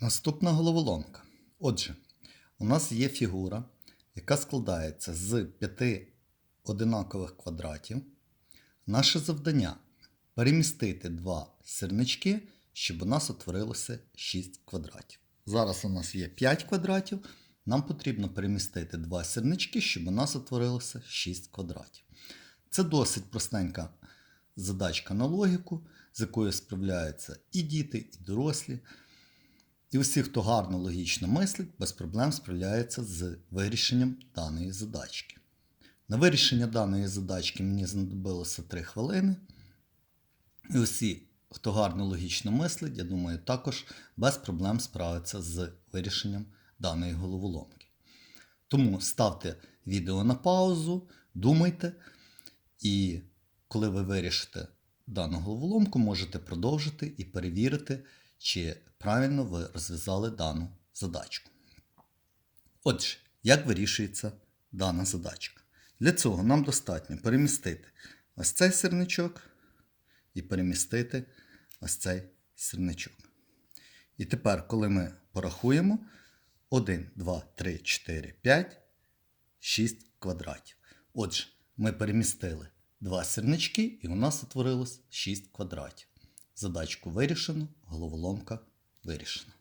Наступна головоломка. Отже, у нас є фігура, яка складається з п'яти одинакових квадратів. Наше завдання перемістити два сирнички, щоб у нас утворилося 6 квадратів. Зараз у нас є 5 квадратів. Нам потрібно перемістити два сирнички, щоб у нас утворилося 6 квадратів. Це досить простенька задачка на логіку, з якою справляються і діти, і дорослі. І усі, хто гарно логічно мислить, без проблем справляється з вирішенням даної задачки. На вирішення даної задачки мені знадобилося 3 хвилини. І усі, хто гарно логічно мислить, я думаю, також без проблем справиться з вирішенням даної головоломки. Тому ставте відео на паузу, думайте, і коли ви вирішите дану головоломку, можете продовжити і перевірити, чи правильно ви розв'язали дану задачку. Отже, як вирішується дана задачка? Для цього нам достатньо перемістити ось цей сирничок і перемістити ось цей сирничок. І тепер, коли ми порахуємо 1, 2, 3, 4, 5, 6 квадратів. Отже, ми перемістили два сирнички, і у нас утворилось 6 квадратів. Задачку вирішено, головоломка вирішена.